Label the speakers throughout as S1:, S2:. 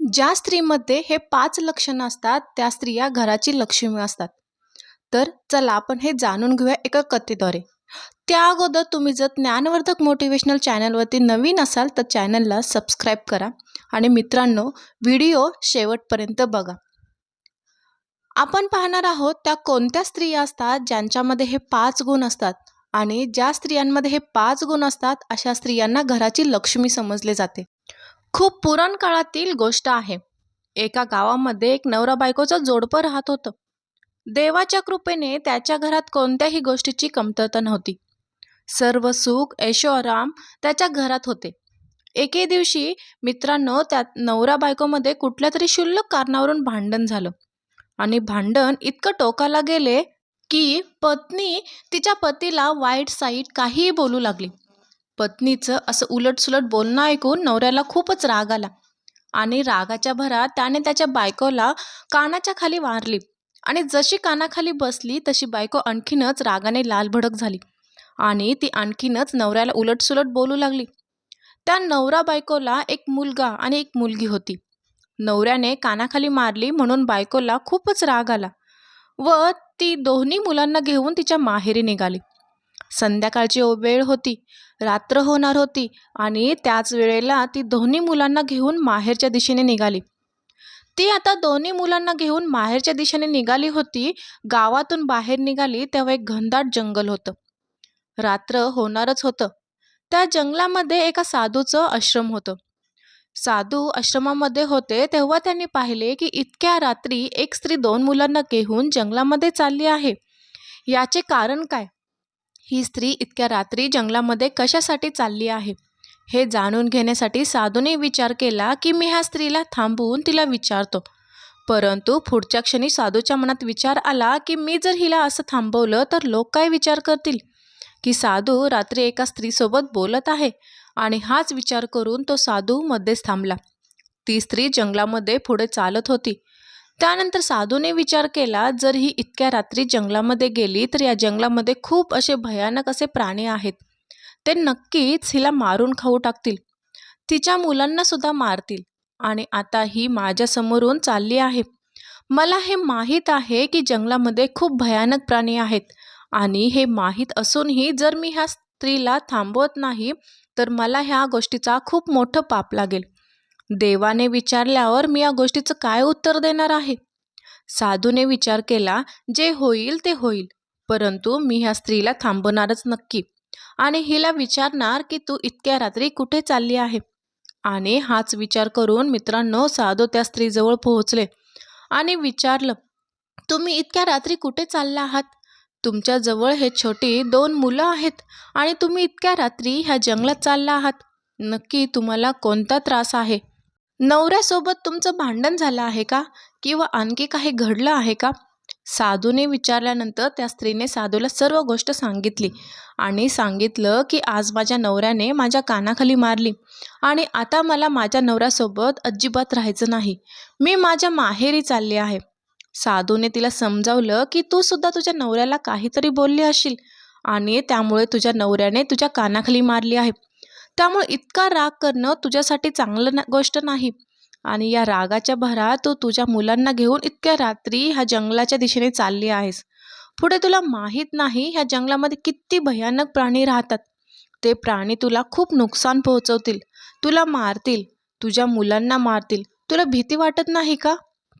S1: ज्या स्त्रीमध्ये हे पाच लक्षणं असतात त्या स्त्रिया घराची लक्ष्मी असतात. तर चला आपण हे जाणून घेऊया एका कथेद्वारे. त्या अगोदर तुम्ही जर ज्ञानवर्धक मोटिवेशनल चॅनलवरती नवीन असाल तर चॅनलला सबस्क्राईब करा आणि मित्रांनो व्हिडिओ शेवटपर्यंत बघा. आपण पाहणार आहोत त्या कोणत्या स्त्रिया असतात ज्यांच्यामध्ये हे पाच गुण असतात आणि ज्या स्त्रियांमध्ये हे पाच गुण असतात अशा स्त्रियांना घराची लक्ष्मी समजले जाते. खूप पुराण काळातील गोष्ट आहे. एका गावामध्ये एक नवरा बायकोचं जोडपं राहत होतं. देवाच्या कृपेने त्याच्या घरात कोणत्याही गोष्टीची कमतरता नव्हती. सर्व सुख ऐशोआराम त्याच्या घरात होते. एके दिवशी मित्रांनो त्यात नवरा बायकोमध्ये कुठल्या तरी क्षुल्लक कारणावरून भांडण झालं. आणि भांडण इतकं टोकाला गेले की पत्नी तिच्या पतीला वाईट साईट काहीही बोलू लागली. पत्नीचं असं उलटसुलट बोलणं ऐकून नवऱ्याला खूपच राग आला. आणि रागाच्या भरात त्याने त्याच्या बायकोला कानाच्या खाली मारली आणि जशी कानाखाली बसली तशी बायको आणखीनच रागाने लाल भडक झाली. आणि ती आणखीनच नवऱ्याला उलटसुलट बोलू लागली. त्या नवरा बायकोला एक मुलगा आणि एक मुलगी होती. नवऱ्याने कानाखाली मारली म्हणून बायकोला खूपच राग आला व ती दोन्ही मुलांना घेऊन तिच्या माहेरी निघाली. संध्याकाळची वेळ होती रात्र होणार होती आणि त्याच वेळेला ती दोन्ही मुलांना घेऊन माहेरच्या दिशेने निघाली. ती आता दोन्ही मुलांना घेऊन माहेरच्या दिशेने निघाली होती गावातून बाहेर निघाली तेव्हा एक घनदाट जंगल होतं. रात्र होणारच होतं. त्या जंगलामध्ये एका साधूचं आश्रम होतं. साधू आश्रमामध्ये होते तेव्हा त्यांनी पाहिले की इतक्या रात्री एक स्त्री दोन मुलांना घेऊन जंगलामध्ये चालली आहे. याचे कारण काय? ही स्त्री इतक्या रात्री जंगलामध्ये कशासाठी चालली आहे? हे जाणून घेण्यासाठी साधूने विचार केला की मी ह्या स्त्रीला थांबवून तिला विचारतो. परंतु पुढच्या क्षणी साधूच्या मनात विचार आला की मी जर हिला असं थांबवलं तर लोक काय विचार करतील? की साधू रात्री एका स्त्रीसोबत बोलत आहे आणि हाच विचार करून तो साधू मध्येच थांबला. ती स्त्री जंगलामध्ये पुढे चालत होती. त्यानंतर साधूने विचार केला जर ही इतक्या रात्री जंगलामध्ये गेली तर या जंगलामध्ये खूप असे भयानक असे प्राणी आहेत. ते नक्कीच हिला मारून खाऊ टाकतील. तिच्या मुलांना सुद्धा मारतील. आणि आता ही माझ्यासमोरून चालली आहे. मला हे माहीत आहे की जंगलामध्ये खूप भयानक प्राणी आहेत. आणि हे माहीत असूनही जर मी ह्या स्त्रीला थांबवत नाही तर मला ह्या गोष्टीचा खूप मोठं पाप लागेल. देवाने विचारल्यावर मी या गोष्टीचं काय उत्तर देणार आहे? साधूने विचार केला जे होईल ते होईल. परंतु मी ह्या स्त्रीला थांबवणारच नक्की. आणि हिला विचारणार की तू इतक्या रात्री कुठे चालली आहे? आणि हाच विचार करून मित्रांनो साधू त्या स्त्रीजवळ पोहोचले आणि विचारलं तुम्ही इतक्या रात्री कुठे चालला आहात? तुमच्याजवळ हे छोटी दोन मुलं आहेत आणि तुम्ही इतक्या रात्री ह्या जंगलात चालला आहात. नक्की तुम्हाला कोणता त्रास आहे? नवऱ्यासोबत तुमचं भांडण झालं आहे का? किंवा आणखी काही घडलं आहे का? साधूने विचारल्यानंतर त्या स्त्रीने साधूला सर्व गोष्ट सांगितली आणि सांगितलं की आज माझ्या नवऱ्याने माझ्या कानाखाली मारली आणि आता मला माझ्या नवऱ्यासोबत अजिबात राहायचं नाही. मी माझ्या माहेरी चालली आहे. साधूने तिला समजावलं की तू सुद्धा तुझ्या नवऱ्याला काहीतरी बोलली असशील आणि त्यामुळे तुझ्या नवऱ्याने तुझ्या कानाखाली मारली आहे. त्यामुळे इतका राग करणं तुझ्यासाठी चांगलं गोष्ट नाही. आणि या रागाच्या भरात तू तुझ्या मुलांना घेऊन इतक्या रात्री ह्या जंगलाच्या दिशेने चालली आहेस. पुढे तुला माहीत नाही ह्या जंगलामध्ये किती भयानक प्राणी राहतात. ते प्राणी तुला खूप नुकसान पोहोचवतील. तुला मारतील. तुझ्या मुलांना मारतील. तुला भीती वाटत नाही का?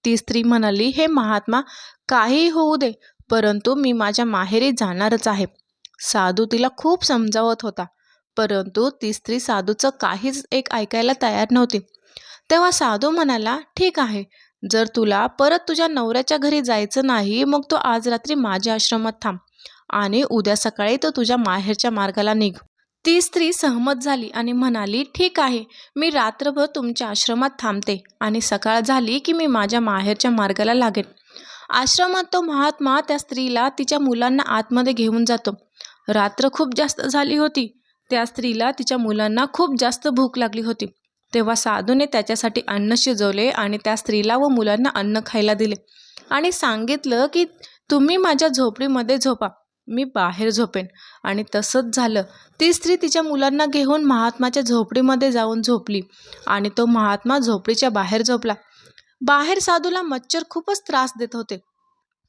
S1: ती स्त्री म्हणाली हे महात्मा काही होऊ दे परंतु मी माझ्या माहेरी जाणारच आहे. साधू तिला खूप समजावत होता. परंतु ती स्त्री साधूचं काहीच एक ऐकायला तयार नव्हती. तेव्हा साधू म्हणाला ठीक आहे. जर तुला परत तुझ्या नवऱ्याच्या घरी जायचं नाही मग तू आज रात्री माझ्या आश्रमात थांब आणि उद्या सकाळी तो तुझ्या माहेरच्या मार्गाला निघ. ती स्त्री सहमत झाली आणि म्हणाली ठीक आहे. मी रात्रभर तुमच्या आश्रमात थांबते आणि सकाळ झाली की मी माझ्या माहेरच्या मार्गाला लागेन. आश्रमात तो महात्मा त्या स्त्रीला तिच्या मुलांना आतमध्ये घेऊन जातो. रात्र खूप जास्त झाली होती. त्या स्त्रीला तिच्या मुलांना खूप जास्त भूक लागली होती. तेव्हा साधूने त्याच्यासाठी अन्न शिजवले आणि त्या स्त्रीला व मुलांना अन्न खायला दिले. आणि सांगितलं की तुम्ही माझ्या झोपडीमध्ये झोपा. मी बाहेर झोपेन. आणि तसंच झालं. ती स्त्री तिच्या मुलांना घेऊन महात्माच्या झोपडीमध्ये जाऊन झोपली आणि तो महात्मा झोपडीच्या बाहेर झोपला. बाहेर साधूला मच्छर खूपच त्रास देत होते.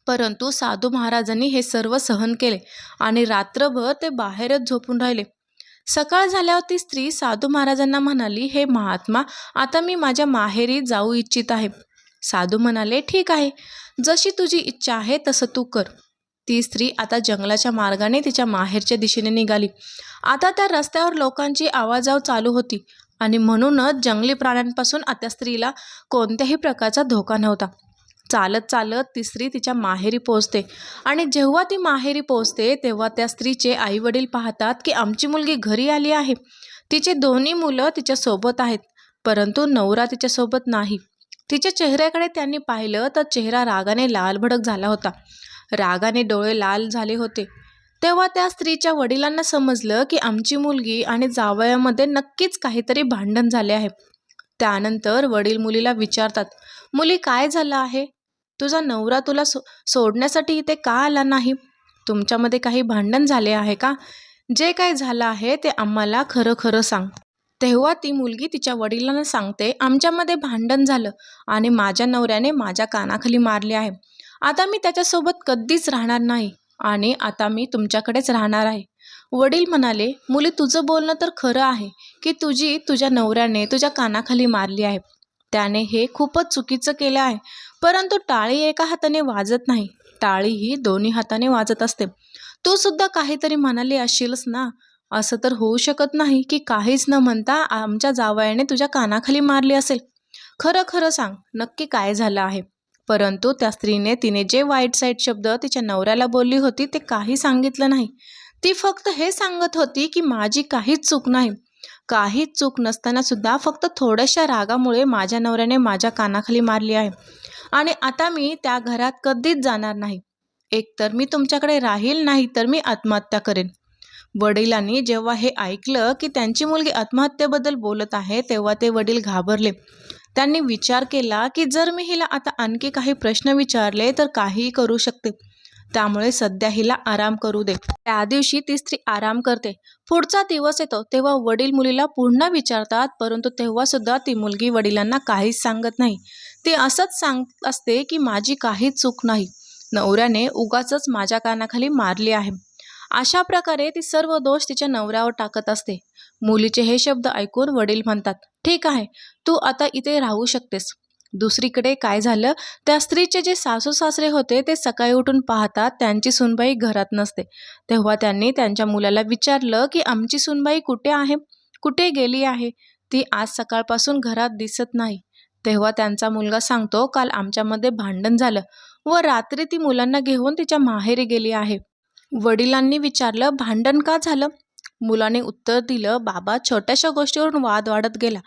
S1: परंतु साधू महाराजांनी हे सर्व सहन केले आणि रात्रभर ते बाहेरच झोपून राहिले. सकाळ झाल्यावर ती स्त्री साधू महाराजांना म्हणाली हे महात्मा आता मी माझ्या माहेरी जाऊ इच्छित आहे. साधू म्हणाले ठीक आहे. जशी तुझी इच्छा आहे तसं तू कर. ती स्त्री आता जंगलाच्या मार्गाने तिच्या माहेरच्या दिशेने निघाली. आता त्या रस्त्यावर लोकांची आवाजाव चालू होती आणि म्हणूनच जंगली प्राण्यांपासून आता स्त्रीला कोणत्याही प्रकारचा धोका नव्हता. चालत चालत ती स्त्री तिच्या माहेरी पोहोचते. आणि जेव्हा ती माहेरी पोहोचते तेव्हा त्या स्त्रीचे आई वडील पाहतात की आमची मुलगी घरी आली आहे. तिचे दोन्ही मुलं तिच्यासोबत आहेत परंतु नवरा तिच्यासोबत नाही. तिच्या चेहऱ्याकडे त्यांनी पाहिलं तर चेहरा रागाने लालभडक झाला होता. रागाने डोळे लाल झाले होते. तेव्हा त्या स्त्रीच्या वडिलांना समजलं की आमची मुलगी आणि जावयामध्ये नक्कीच काहीतरी भांडण झाले आहे. त्यानंतर वडील मुलीला विचारतात मुली काय झालं आहे? तुझा नवरा तुला सो सोडण्यासाठी इथे का आला नाही? तुमच्यामध्ये काही भांडण झाले आहे का? जे काय झालं आहे ते आम्हाला खरं खरं सांग. तेव्हा ती मुलगी तिच्या वडिलांना सांगते आमच्यामध्ये भांडण झालं आणि माझ्या नवऱ्याने माझ्या कानाखाली मारले आहे. आता मी त्याच्यासोबत कधीच राहणार नाही आणि आता मी तुमच्याकडेच राहणार आहे. वडील म्हणाले मुली तुझं बोलणं तर खरं आहे की तुझी तुझ्या नवऱ्याने तुझ्या कानाखाली मारली आहे. त्याने हे खूपच चुकीचं केलं आहे. परंतु टाळी एका हाताने वाजत नाही. टाळी ही दोन्ही हाताने वाजत असते. तू सुद्धा काहीतरी म्हणाली असशीलच ना? असं तर होऊ शकत नाही की काहीच न म्हणता आमच्या जावयाने तुझ्या कानाखाली मारली असेल. खरं खरं सांग नक्की काय झालं आहे? परंतु त्या स्त्रीने तिने जे वाईट साईट शब्द तिच्या नवऱ्याला बोलली होती ते काही सांगितलं नाही. ती फक्त हे सांगत होती की माझी काहीच चूक नाही. काहीच चूक नसताना सुद्धा फक्त थोड्याशा रागामुळे माझ्या नवऱ्याने माझ्या कानाखाली मारली आहे. आणि आता मी त्या घरात कधीच जाणार नाही. एकतर मी तुमच्याकडे राहील नाही तर मी आत्महत्या करेन. वडिलांनी जेव्हा हे ऐकलं की त्यांची मुलगी आत्महत्येबद्दल बोलत आहे तेव्हा ते वडील घाबरले. त्यांनी विचार केला की जर मी हिला आता आणखी काही प्रश्न विचारले तर काहीही करू शकते. त्यामुळे सध्या हिला आराम करू दे. त्या दिवशी ती स्त्री आराम करते. पुढचा दिवस येतो तेव्हा वडील मुलीला पुन्हा विचारतात परंतु तेव्हा सुद्धा ती मुलगी वडिलांना काहीच सांगत नाही. ते असंच सांग असते की माझी काहीच चूक नाही. नवऱ्याने उगाच माझ्या कानाखाली मारली आहे. अशा प्रकारे ती सर्व दोष तिच्या नवऱ्यावर टाकत असते. मुलीचे हे शब्द ऐकून वडील म्हणतात ठीक आहे तू आता इथे राहू शकतेस. दुसरीकडे काय झालं? त्या स्त्रीचे जे सासू सासरे होते ते सकाळी उठून पाहतात त्यांची सुनबाई घरात नसते. तेव्हा त्यांनी त्यांच्या मुलाला विचारलं की आमची सुनबाई कुठे आहे? कुठे गेली आहे? ती आज सकाळपासून घरात दिसत नाही. तेव्हा त्यांचा मुलगा सांगतो काल आमच्यामध्ये भांडण झालं व रात्री ती मुलांना घेऊन तिच्या माहेरी गेली आहे. वडिलांनी विचारलं भांडण का झालं? मुलाने उत्तर दिलं बाबा छोट्याशा गोष्टीवरून वाद वाढत गेला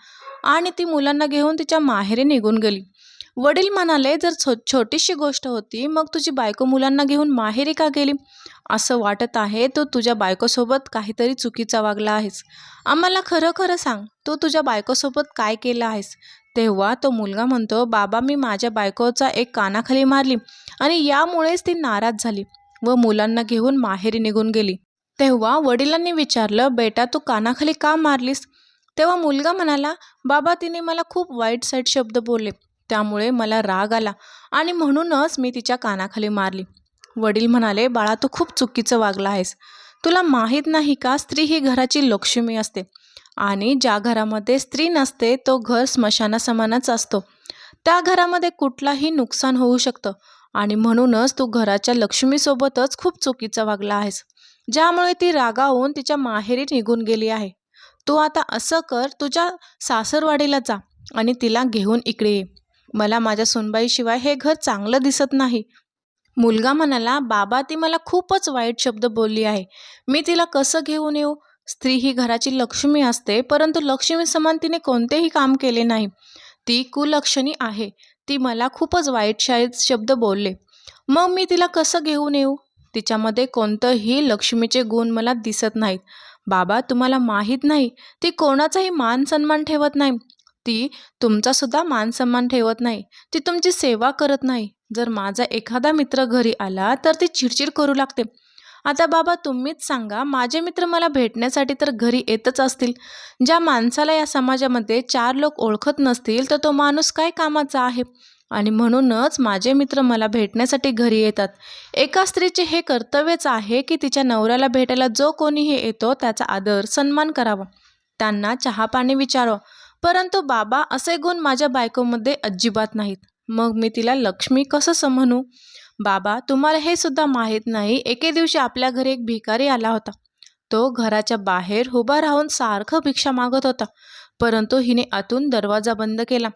S1: आणि ती मुलांना घेऊन तिच्या माहेरी निघून गेली. वडील म्हणाले जर छो छोटीशी गोष्ट होती मग तुझी बायको मुलांना घेऊन माहेरी का गेली? असं वाटत आहे तू तुझ्या बायकोसोबत काहीतरी चुकीचा वागला आहेस. आम्हाला खरं खरं सांग तू तुझ्या बायकोसोबत काय केलं आहेस? तेव्हा तो मुलगा म्हणतो बाबा मी माझ्या बायकोचा एक कानाखाली मारली आणि यामुळेच ती नाराज झाली व मुलांना घेऊन माहेरी निघून गेली. तेव्हा वडिलांनी विचारलं बेटा तू कानाखाली का मारलीस? तेव्हा मुलगा म्हणाला बाबा तिने मला खूप वाईट साईट शब्द बोलले. त्यामुळे मला राग आला आणि म्हणूनच मी तिच्या कानाखाली मारली. वडील म्हणाले बाळा तू खूप चुकीचं वागला आहेस. तुला माहीत नाही का स्त्री ही घराची लक्ष्मी असते. आणि ज्या घरामध्ये स्त्री नसते तो घर स्मशानासमानच असतो. त्या घरामध्ये कुठलाही नुकसान होऊ शकतं आणि म्हणूनच तू घराच्या लक्ष्मीसोबतच खूप चुकीचं वागला आहेस. ज्यामुळे ती रागावून तिच्या माहेरी निघून गेली आहे. तू आता असं कर तुझ्या सासरवाडीला जा आणि तिला घेऊन इकडे ये. मला माझ्या सुनबाईशिवाय हे घर चांगलं दिसत नाही. मुलगा म्हणाला बाबा ती मला खूपच वाईट शब्द बोलली आहे. मी तिला कसं घेऊन येऊ? स्त्री ही घराची लक्ष्मी असते परंतु लक्ष्मी समान तिने कोणतेही काम केले नाही. ती कुलक्षणी आहे. ती मला खूपच वाईट शाळेत शब्द बोलले. मग मी तिला कसं घेऊन येऊ? तिच्यामध्ये कोणतंही लक्ष्मीचे गुण मला दिसत नाहीत. बाबा तुम्हाला माहीत नाही ती कोणाचाही मान सन्मान ठेवत नाही. ती तुमचासुद्धा मान सन्मान ठेवत नाही. ती तुमची सेवा करत नाही. जर माझा एखादा मित्र घरी आला तर ती चिडचिड करू लागते. आता बाबा तुम्हीच सांगा माझे मित्र मला भेटण्यासाठी तर घरी येतच असतील. ज्या माणसाला या समाजामध्ये चार लोक ओळखत नसतील तर तो माणूस काय कामाचा आहे? आणि म्हणूनच माझे मित्र मला भेटण्यासाठी घरी येतात. एका स्त्रीचे हे कर्तव्यच आहे की तिच्या नवऱ्याला भेटायला जो कोणीही येतो त्याचा आदर सन्मान करावा. त्यांना चहापाणी विचारावं. परंतु बाबा असे गुण माझ्या बायकोमध्ये अजिबात नाहीत. मग मी तिला लक्ष्मी कसं म्हणू बाबा तुम्हाला हे सुद्धा माहीत नाही एके दिवशी आपल्या घरी एक भिकारी आला होता. तो घराच्या बाहेर उभा राहून सारखं भिक्षा मागत होता परंतु हिने आतून दरवाजा बंद केला.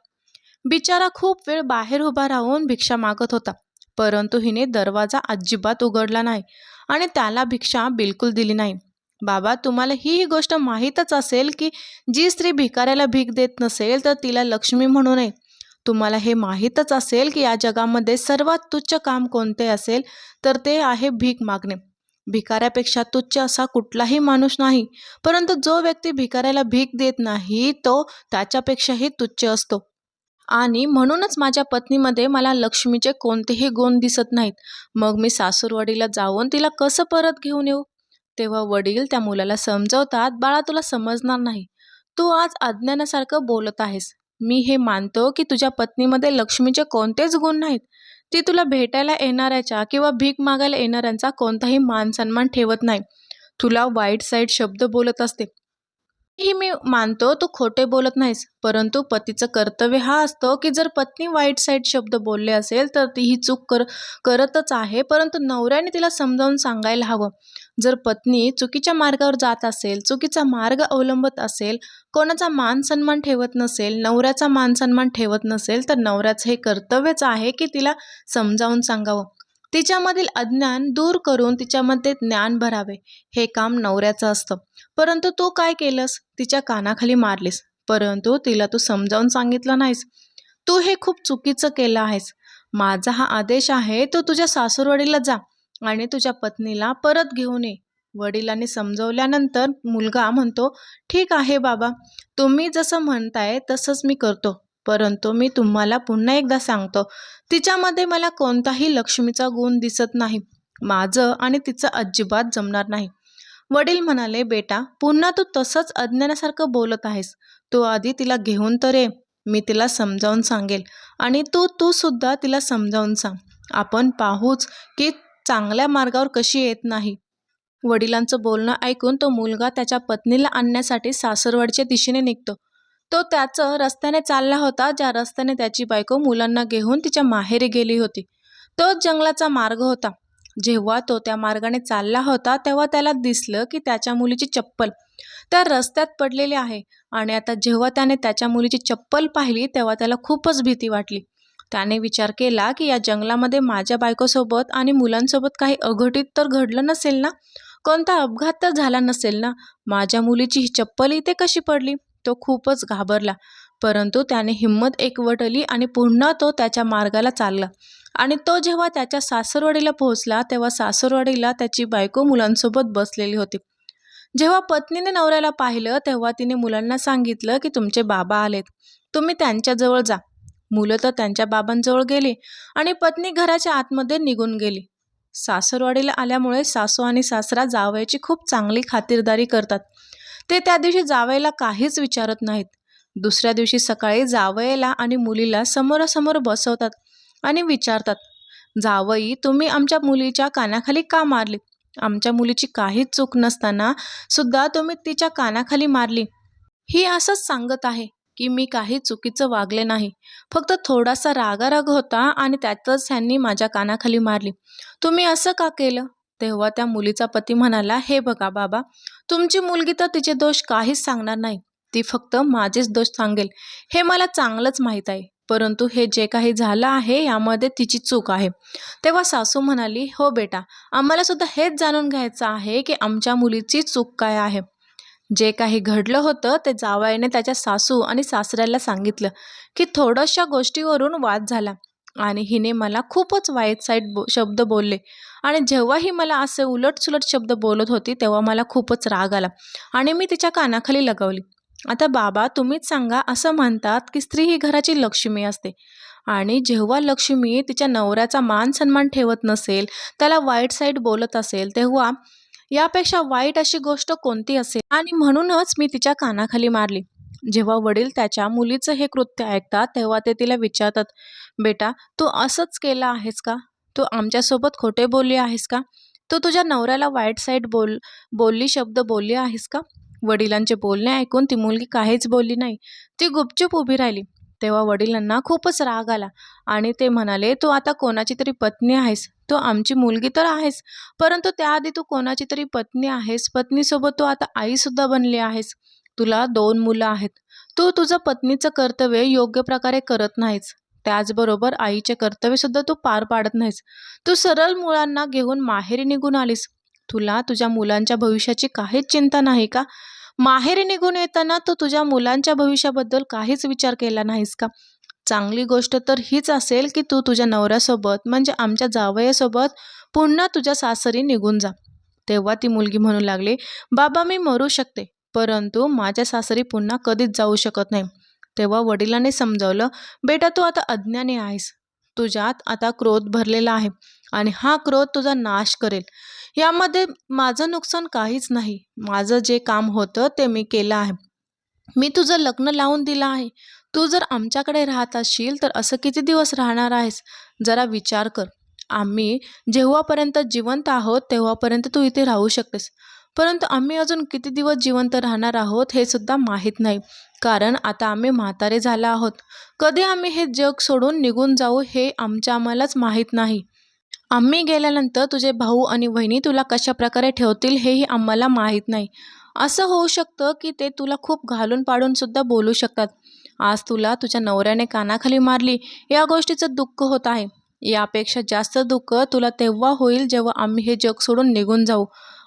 S1: बिचारा खूप वेळ बाहेर उभा राहून भिक्षा मागत होता परंतु हिने दरवाजा अजिबात उघडला नाही आणि त्याला भिक्षा बिलकुल दिली नाही. बाबा तुम्हाला ही गोष्ट माहीतच असेल की जी स्त्री भिकाऱ्याला भीक देत नसेल तर तिला लक्ष्मी म्हणू नये. तुम्हाला हे माहीतच असेल की या जगामध्ये सर्वात तुच्छ काम कोणते असेल तर ते आहे भीक मागणे. भिकाऱ्यापेक्षा तुच्छ असा कुठलाही माणूस नाही परंतु जो व्यक्ती भिकाऱ्याला भीक देत नाही तो त्याच्यापेक्षाही तुच्छ असतो. आणि म्हणूनच माझ्या पत्नीमध्ये मला लक्ष्मीचे कोणतेही गुण दिसत नाहीत. मग मी सासूरवाडीला जाऊन तिला कसं परत घेऊन येऊ? तेव्हा वडील त्या मुलाला समजवतात बाळा तुला समजणार नाही. तू आज अज्ञानासारखं बोलत आहेस. मी हे मानतो की तुझ्या पत्नीमध्ये लक्ष्मीचे कोणतेच गुण नाहीत. ती तुला भेटायला येणाऱ्याच्या किंवा भीक मागायला येणाऱ्यांचा कोणताही मान सन्मान ठेवत नाही. तुला वाईट साईड शब्द बोलत असते. ही मी मानतो तू खोटे बोलत नाहीस. परंतु पतीचं कर्तव्य हा असतो की जर पत्नी वाईट साईड शब्द बोलले असेल तर ती ही चूक कर करतच आहे. परंतु नवऱ्याने तिला समजावून सांगायला हवं. जर पत्नी चुकीच्या मार्गावर जात असेल चुकीचा मार्ग अवलंबत असेल कोणाचा मान सन्मान ठेवत नसेल नवऱ्याचा मान सन्मान ठेवत नसेल तर नवऱ्याचं हे कर्तव्यच आहे की तिला समजावून सांगावं. तिच्यामधील अज्ञान दूर करून तिच्यामध्ये ज्ञान भरावे हे काम नवऱ्याचं असतं. परंतु तू काय केलंस? तिच्या कानाखाली मारलीस. परंतु तिला तू समजावून सांगितलं नाहीस. तू हे खूप चुकीचं केलं आहेस. माझा हा आदेश आहे तू तुझ्या सासूरवडीला जा आणि तुझ्या पत्नीला परत घेऊन ये. वडिलांनी समजवल्यानंतर मुलगा म्हणतो ठीक आहे बाबा. तुम्ही जसं म्हणताय तसंच मी करतो. परंतु मी तुम्हाला पुन्हा एकदा सांगतो तिच्यामध्ये मला कोणताही लक्ष्मीचा गुण दिसत नाही माझं आणि तिचं अजिबात जमणार नाही. वडील म्हणाले बेटा पुन्हा तू तसंच अज्ञानासारखं बोलत आहेस. तू आधी तिला घेऊन तर ये मी तिला समजावून सांगेल आणि तू तू सुद्धा तिला समजावून सांग. आपण पाहूच की चांगल्या मार्गावर कशी येत नाही. वडिलांचं बोलणं ऐकून तो मुलगा त्याच्या पत्नीला आणण्यासाठी सासरवडच्या दिशेने निघतो. तो त्याचं रस्त्याने चालला होता ज्या रस्त्याने त्याची बायको मुलांना घेऊन तिच्या माहेरी गेली होती. तोच जंगलाचा मार्ग होता. जेव्हा तो त्या मार्गाने चालला होता तेव्हा त्याला दिसलं की त्याच्या मुलीची चप्पल त्या रस्त्यात पडलेली आहे आणि आता जेव्हा त्याने त्याच्या मुलीची चप्पल पाहिली तेव्हा त्याला खूपच भीती वाटली. त्याने विचार केला की या जंगलामध्ये माझ्या बायकोसोबत आणि मुलांसोबत काही अघटित तर घडलं नसेल ना? कोणता अपघात तर झाला नसेल ना? माझ्या मुलीची ही चप्पल इथे कशी पडली? तो खूपच घाबरला. परंतु त्याने हिंमत एकवटली आणि पुन्हा तो त्याच्या मार्गाला चालला. आणि तो जेव्हा त्याच्या सासरवाडीला पोहोचला तेव्हा सासरवाडीला त्याची बायको मुलांसोबत बसलेली होती. जेव्हा पत्नीने नवऱ्याला पाहिलं तेव्हा तिने मुलांना सांगितलं की तुमचे बाबा आलेत. तुम्ही त्यांच्याजवळ जा. मुलं तर त्यांच्या बाबांजवळ गेली आणि पत्नी घराच्या आतमध्ये निघून गेली. सासरवाडीला आल्यामुळे सासू आणि सासरा जावयाची खूप चांगली खातिरदारी करतात. ते त्या दिवशी जावयाला काहीच विचारत नाहीत. दुसऱ्या दिवशी सकाळी जावयाला आणि मुलीला समोरासमोर बसवतात आणि विचारतात जावई तुम्ही आमच्या मुलीच्या कानाखाली का मारली? आमच्या मुलीची काहीच चूक नसताना सुद्धा तुम्ही तिच्या कानाखाली मारली. ही असंच सांगत आहे की मी काही चुकीचं वागले नाही. फक्त थोडासा रागाराग होता आणि त्यातच ह्यांनी माझ्या कानाखाली मारली. तुम्ही असं का केलं? तेव्हा त्या मुलीचा पती म्हणाला हे बघा बाबा तुमची मुलगी तर तिचे दोष काहीच सांगणार नाही. ती फक्त माझेच दोष सांगेल. हे मला चांगलंच माहीत आहे. परंतु हे जे काही झालं आहे यामध्ये तिची चूक आहे. तेव्हा सासू म्हणाली हो बेटा आम्हाला सुद्धा हेच जाणून घ्यायचं आहे की आमच्या मुलीची चूक काय आहे. जे काही घडलं होतं ते जावयाने त्याच्या सासू आणि सासऱ्याला सांगितलं की थोड्याशा गोष्टीवरून वाद झाला. आणि हिने मला खूपच वाईट साईट बो शब्द बोलले. आणि जेव्हाही मला असे उलटसुलट शब्द बोलत होती तेव्हा मला खूपच राग आला आणि मी तिच्या कानाखाली लगावली. आता बाबा तुम्हीच सांगा असं म्हणतात की स्त्री ही घराची लक्ष्मी असते. आणि जेव्हा लक्ष्मी तिच्या नवऱ्याचा मान सन्मान ठेवत नसेल त्याला वाईट साईड बोलत असेल तेव्हा यापेक्षा वाईट अशी गोष्ट कोणती असेल? आणि म्हणूनच मी तिच्या कानाखाली मारली. जेव्हा वडील त्याच्या मुलीचं हे कृत्य ऐकतात तेव्हा ते तिला विचारतात बेटा तू असंच केलं आहेस का? तू आमच्यासोबत खोटे बोलली आहेस का? तू तुझ्या नवऱ्याला वाईट साईड बोल बोलली शब्द बोलली आहेस का वडिलांचे बोलणे ऐकून ती मुलगी काहीच बोलली नाही. ती गुपचूप उभी राहिली. तेव्हा वडिलांना खूपच राग आला आणि ते म्हणाले तू आता कोणाची तरी पत्नी आहेस? तू आमची मुलगी तर आहेस परंतु त्याआधी तू कोणाची तरी पत्नी आहेस? पत्नीसोबत तू आता आईसुद्धा बनली आहेस. तुला दोन मुलं आहेत. तू तुझं पत्नीचं कर्तव्य योग्य प्रकारे करत नाहीस. त्याचबरोबर आईचे कर्तव्यसुद्धा तू पार पाडत नाहीस. तू सरळ मुलांना घेऊन माहेरी निघून आलीस. तुला तुझ्या मुलांच्या भविष्याची काहीच चिंता नाही का? माहेरी निघून येताना तू तुझ्या मुलांच्या भविष्याबद्दल काहीच विचार केला नाहीस का? चांगली गोष्ट तर हीच असेल की तू तुझ्या नवऱ्यासोबत म्हणजे आमच्या जावयासोबत पुन्हा तुझ्या सासरी निघून जा. तेव्हा ती मुलगी म्हणू लागली बाबा मी मरू शकते. परंतु माझ्या सासरी पुन्हा कधीच जाऊ शकत नाही. तेव्हा वडिलांनी समजावलं बेटा तू आता अज्ञानी आहेस. तुझ्यात आता क्रोध भरलेला आहे आणि हा क्रोध तुझा नाश करेल. यामध्ये माझं नुकसान काहीच नाही. माझं जे काम होतं ते मी केलं आहे. मी तुझं लग्न लावून दिलं आहे. तू जर आमच्याकडे राहत असशील तर असं किती दिवस राहणार आहेस? जरा विचार कर. आम्ही जेव्हापर्यंत जिवंत आहोत तेव्हापर्यंत तू इथे राहू शकतेस. परंतु आम्ही अजून किती दिवस जिवंत राहणार आहोत हे सुद्धा माहीत नाही. कारण आता आम्ही म्हातारे झाला आहोत. कधी आम्ही हे जग सोडून निघून जाऊ हे आमच्या आम्हालाच माहीत नाही. आम्ही गेल्यानंतर तुझे भाऊ आणि बहिणी तुला कशा प्रकारे ठेवतील हेही आम्हाला माहीत नाही. असं होऊ शकतं की ते तुला खूप घालून पाडून सुद्धा बोलू शकतात. आज तुला तुझ्या नवऱ्याने कानाखाली मारली. या गोष्टीचं दुःख होत आहे. यापेक्षा जास्त दुःख तुला तेव्हा होईल जेव्हा आम्ही हे जग सोडून निघून जाऊ.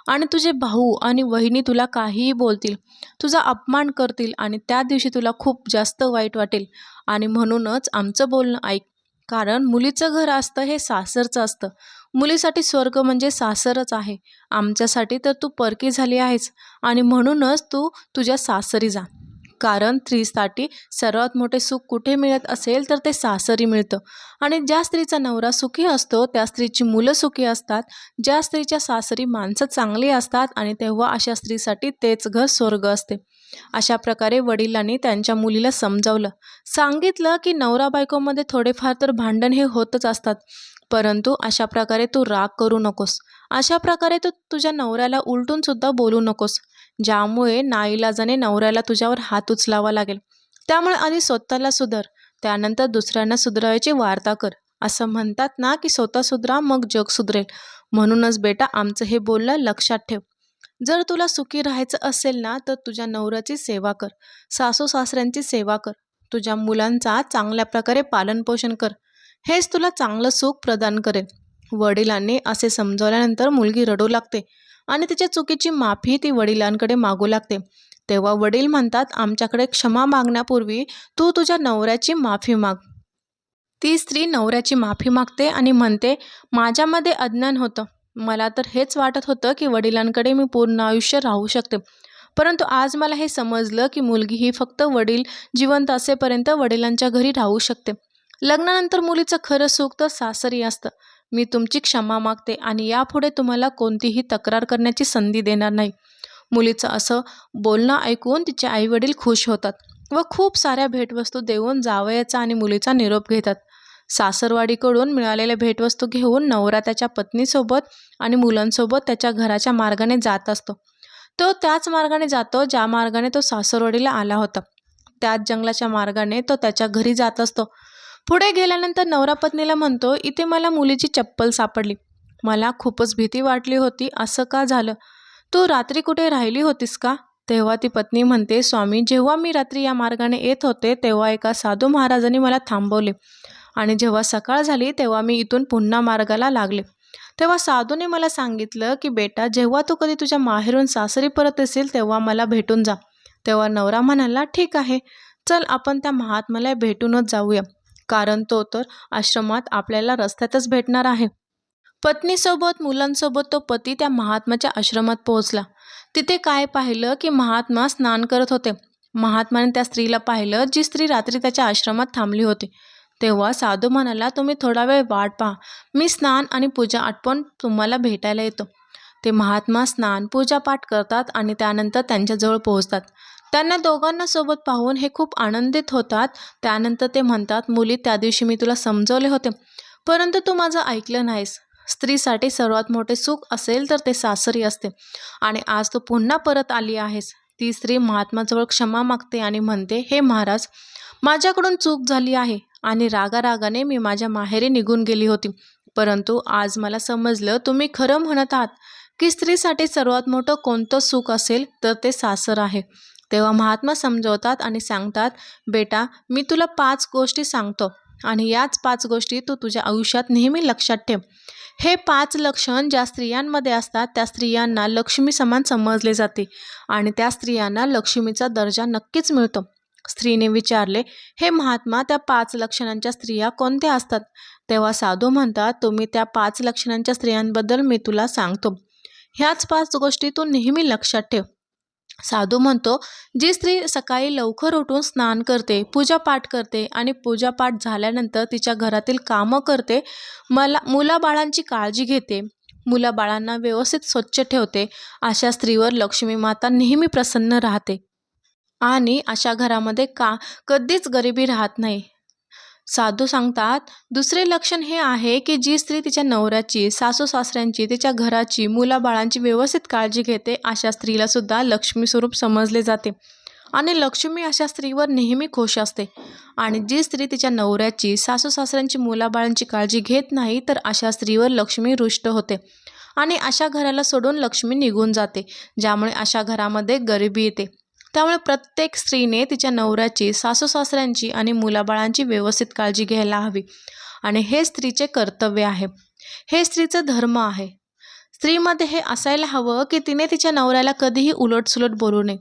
S1: आणि तुझे भाऊ आणि वहिनी तुला काहीही बोलतील तुझा अपमान करतील आणि त्या दिवशी तुला खूप जास्त वाईट वाटेल. आणि म्हणूनच आमचं बोलणं ऐक कारण मुलीचं घर असतं हे सासरचं असतं. मुलीसाठी स्वर्ग म्हणजे सासरच आहे. आमच्यासाठी तर तू परकी झाली आहेस आणि म्हणूनच तू तुझ्या सासरी जा. कारण स्त्रीसाठी सर्वात मोठे सुख कुठे मिळत असेल तर ते सासरी मिळतं. आणि ज्या स्त्रीचा नवरा सुखी असतो त्या स्त्रीची मुलं सुखी असतात. ज्या स्त्रीच्या सासरी माणसं चांगली असतात आणि तेव्हा अशा स्त्रीसाठी तेच घर स्वर्ग असते. अशा प्रकारे वडिलांनी त्यांच्या मुलीला समजावलं. सांगितलं की नवरा बायकोमध्ये थोडेफार तर भांडण हे होतच असतात. परंतु अशा प्रकारे तू राग करू नकोस. अशा प्रकारे तू तुझ्या नवऱ्याला उलटून सुद्धा बोलू नकोस. ज्यामुळे नाईलाजाने नवऱ्याला तुझ्यावर हात उचलावा लागेल. त्यामुळे आधी स्वतःला सुधार त्यानंतर दुसऱ्यांना सुधारायची वार्ता कर. असं म्हणतात ना की स्वतः सुधरा मग जग सुधरेल. म्हणूनच बेटा आमचं हे बोलणं लक्षात ठेव. जर तुला सुखी राहायचं असेल ना तर तुझ्या नवऱ्याची सेवा कर. सासू सासऱ्यांची सेवा कर. तुझ्या मुलांचा चांगल्या प्रकारे पालनपोषण कर. हेच तुला चांगलं सुख प्रदान करेल. वडिलांनी असे समजवल्यानंतर मुलगी रडू लागते आणि तिच्या चुकीची माफी ती वडिलांकडे मागू लागते. तेव्हा वडील म्हणतात आमच्याकडे क्षमा मागण्यापूर्वी तू तुझ्या नवऱ्याची माफी माग. ती स्त्री नवऱ्याची माफी मागते आणि म्हणते माझ्यामध्ये अज्ञान होतं. मला तर हेच वाटत होतं की वडिलांकडे मी पूर्ण आयुष्य राहू शकते. परंतु आज मला हे समजलं की मुलगी ही फक्त वडील जिवंत असेपर्यंत वडिलांच्या घरी राहू शकते. लग्नानंतर मुलीचं खरं सुख तर सासरी असतं. मी तुमची क्षमा मागते आणि यापुढे तुम्हाला कोणतीही तक्रार करण्याची संधी देणार नाही. मुलीचं असं बोलणं ऐकून तिचे आईवडील खुश होतात व खूप साऱ्या भेटवस्तू देऊन जावयाचा आणि मुलीचा निरोप घेतात. सासरवाडीकडून मिळालेल्या भेटवस्तू घेऊन नवरा त्याच्या पत्नीसोबत आणि मुलांसोबत त्याच्या घराच्या मार्गाने जात असतो. तो त्याच मार्गाने जातो ज्या मार्गाने तो सासरवाडीला आला होता. त्याच जंगलाच्या मार्गाने तो त्याच्या घरी जात असतो. पुढे गेल्यानंतर नवरा पत्नीला म्हणतो इथे मला मुलीची चप्पल सापडली. मला खूपच भीती वाटली होती. असं का झालं? तू रात्री कुठे राहिली होतीस का? तेव्हा ती पत्नी म्हणते स्वामी जेव्हा मी रात्री या मार्गाने येत होते तेव्हा एका साधू महाराजांनी मला थांबवले. आणि जेव्हा सकाळ झाली तेव्हा मी इथून पुन्हा मार्गाला लागले. तेव्हा साधूने मला सांगितलं की बेटा जेव्हा तू कधी तुझ्या माहेरून सासरी परत असेल तेव्हा मला भेटून जा. तेव्हा नवरा म्हणाला ठीक आहे. चल आपण त्या महात्म्याला भेटूनच जाऊया. कारण तो तर आश्रमात आपल्याला रस्त्यातच भेटणार आहे. पत्नीसोबत मुलांसोबत तो पती त्या महात्माच्या आश्रमात पोहोचला. तिथे काय पाहिलं की महात्मा स्नान करत होते. महात्माने त्या स्त्रीला पाहिलं जी स्त्री रात्री त्याच्या आश्रमात थांबली होती. तेव्हा साधू म्हणाला तुम्ही थोडा वेळ वाट पहा. मी स्नान आणि पूजा आटपून तुम्हाला भेटायला येतो. ते महात्मा स्नान पूजापाठ करतात आणि त्यानंतर त्यांच्याजवळ पोहोचतात. त्यांना दोघांना सोबत पाहून हे खूप आनंदित होतात. त्यानंतर ते म्हणतात मुली त्या दिवशी मी तुला समजवले होते. परंतु तू माझं ऐकलं नाहीस. स्त्रीसाठी सर्वात मोठे सुख असेल तर ते सासरी असते. आणि आज तू पुन्हा परत आली आहेस. ती स्त्री महात्माजवळ क्षमा मागते आणि म्हणते हे महाराज माझ्याकडून चूक झाली आहे आणि रागारागाने मी माझ्या माहेरी निघून गेली होती. परंतु आज मला समजलं तुम्ही खरं म्हणत आहात की स्त्रीसाठी सर्वात मोठं कोणतं सुख असेल तर ते सासर आहे. तेव्हा महात्मा समजवतात आणि सांगतात बेटा मी तुला पाच गोष्टी सांगतो आणि याच पाच गोष्टी तू तुझ्या आयुष्यात नेहमी लक्षात ठेव. हे पाच लक्षण ज्या स्त्रियांमध्ये असतात त्या स्त्रियांना लक्ष्मी समान समजले जाते आणि त्या स्त्रियांना लक्ष्मीचा दर्जा नक्कीच मिळतो. स्त्रीने विचारले हे महात्मा त्या पाच लक्षणांच्या स्त्रिया कोणत्या असतात? तेव्हा साधू म्हणतात तुम्ही त्या पाच लक्षणांच्या स्त्रियांबद्दल मी तुला सांगतो. ह्याच पाच गोष्टी तू नेहमी लक्षात ठेव. साधू म्हणतो जी स्त्री सकाळी लवकर उठून स्नान करते पूजापाठ करते आणि पूजापाठ झाल्यानंतर तिच्या घरातील कामं करते मला मुलाबाळांची काळजी घेते. मुलाबाळांना व्यवस्थित स्वच्छ ठेवते. अशा स्त्रीवर लक्ष्मी माता नेहमी प्रसन्न राहते. आणि अशा घरामध्ये का कधीच गरिबी राहत नाही. साधू सांगतात दुसरे लक्षण हे आहे की जी स्त्री तिच्या नवऱ्याची सासू सासऱ्यांची तिच्या घराची मुलाबाळांची व्यवस्थित काळजी घेते अशा स्त्रीला सुद्धा लक्ष्मी स्वरूप समजले जाते. आणि लक्ष्मी अशा स्त्रीवर नेहमी खुश असते. आणि जी स्त्री तिच्या नवऱ्याची सासू सासऱ्यांची मुलाबाळांची काळजी घेत नाही तर अशा स्त्रीवर लक्ष्मी रुष्ट होते. आणि अशा घराला सोडून लक्ष्मी निघून जाते ज्यामुळे अशा घरामध्ये गरिबी येते. त्यामुळे प्रत्येक स्त्रीने तिच्या नवऱ्याची सासू सासऱ्यांची आणि मुलाबाळांची व्यवस्थित काळजी घ्यायला हवी. आणि हे स्त्रीचे कर्तव्य आहे. हे स्त्रीचं धर्म आहे. स्त्रीमध्ये हे असायला हवं की तिने तिच्या नवऱ्याला कधीही उलटसुलट बोलू नये.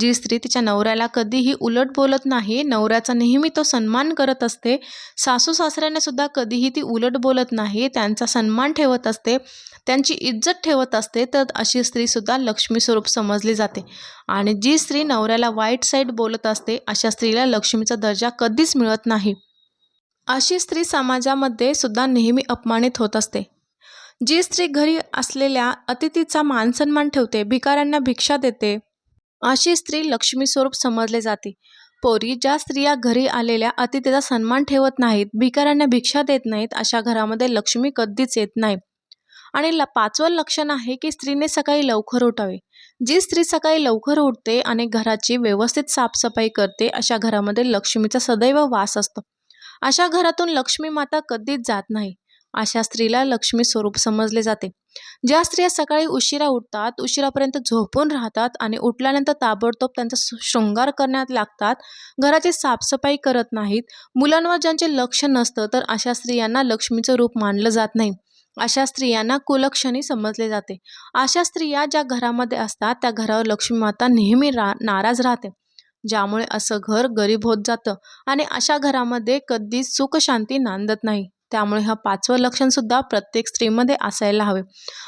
S1: जी स्त्री तिच्या नवऱ्याला कधीही उलट बोलत नाही नवऱ्याचा नेहमी तो सन्मान करत असते. सासू सासऱ्याने सुद्धा कधीही ती उलट बोलत नाही त्यांचा सन्मान ठेवत असते. त्यांची इज्जत ठेवत असते तर अशी स्त्रीसुद्धा लक्ष्मी स्वरूप समजली जाते. आणि जी स्त्री नवऱ्याला वाईट साईड बोलत असते अशा स्त्रीला लक्ष्मीचा दर्जा कधीच मिळत नाही. अशी स्त्री समाजामध्ये सुद्धा नेहमी अपमानित होत असते. जी स्त्री घरी असलेल्या अतिथीचा मानसन्मान ठेवते भिकाऱ्यांना भिक्षा देते अशी स्त्री लक्ष्मी स्वरूप समजले जाते. पोरी ज्या स्त्रिया घरी आलेल्या अतिथीचा सन्मान ठेवत नाहीत भिकाऱ्यांना भिक्षा देत नाहीत अशा घरामध्ये लक्ष्मी कधीच येत नाही. आणि ल पाचवं लक्षण आहे की स्त्रीने सकाळी लवकर उठावे. जी स्त्री सकाळी लवकर उठते आणि घराची व्यवस्थित साफसफाई करते अशा घरामध्ये लक्ष्मीचा सदैव वास असतो. अशा घरातून लक्ष्मी माता कधीच जात नाही. अशा स्त्रीला लक्ष्मी स्वरूप समजले जाते. ज्या स्त्रिया सकाळी उशिरा उठतात उशिरापर्यंत झोपून राहतात आणि उठल्यानंतर ताबडतोब त्यांचा शृंगार करण्यात लागतात घराची साफसफाई करत नाहीत मुलांवर ज्यांचे लक्ष नसतं तर अशा स्त्रियांना लक्ष्मीचं रूप मानलं जात नाही. अशा स्त्रियांना कुलक्षणी समजले जाते. अशा स्त्रिया ज्या घरामध्ये असतात त्या घरावर लक्ष्मी माता नेहमी रा नाराज राहते. ज्यामुळे असं घर गरीब होत जातं आणि अशा घरामध्ये कधीच सुखशांती नांदत नाही. त्यामुळे हा पाचवं लक्षणसुद्धा प्रत्येक स्त्रीमध्ये असायला हवे.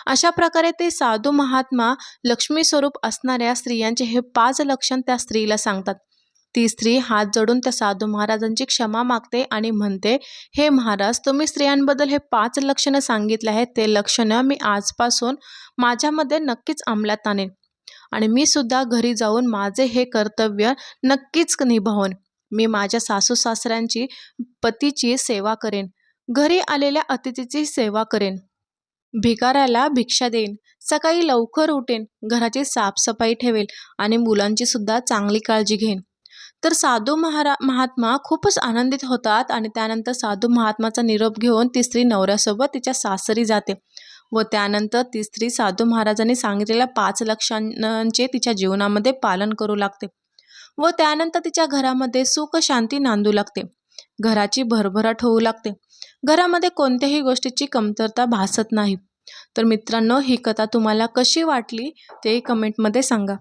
S1: अशा प्रकारे ते साधू महात्मा लक्ष्मी स्वरूप असणाऱ्या स्त्रियांचे हे पाच लक्षण त्या स्त्रीला सांगतात. ती स्त्री हात जोडून त्या साधू महाराजांची क्षमा मागते आणि म्हणते हे महाराज तुम्ही स्त्रियांबद्दल हे पाच लक्षणं सांगितले आहेत. ते लक्षणं मी आजपासून माझ्यामध्ये नक्कीच अंमलात आणेन. आणि मी सुद्धा घरी जाऊन माझे हे कर्तव्य नक्कीच निभावून. मी माझ्या सासू सासऱ्यांची पतीची सेवा करेन. घरी आलेल्या अतिथीची सेवा करेन. भिकाऱ्याला भिक्षा देईन. सकाळी लवकर उठेन. घराची साफसफाई ठेवेल आणि मुलांची सुद्धा चांगली काळजी घेईन. तर साधू महारा महात्मा खूपच आनंदित होतात आणि त्यानंतर साधू महात्माचा निरोप घेऊन ती स्त्री नवऱ्यासोबत तिच्या सासरी जाते व त्यानंतर ती स्त्री साधू महाराजांनी सांगितलेल्या पाच लक्षांचे तिच्या जीवनामध्ये पालन करू लागते व त्यानंतर तिच्या घरामध्ये सुख शांती नांदू लागते. घराची भरभराट होऊ लागते. घरामध्ये कोणत्याही गोष्टीची कमतरता भासत नाही. तर मित्रांनो ही कथा तुम्हाला कशी वाटली ते कमेंटमध्ये सांगा.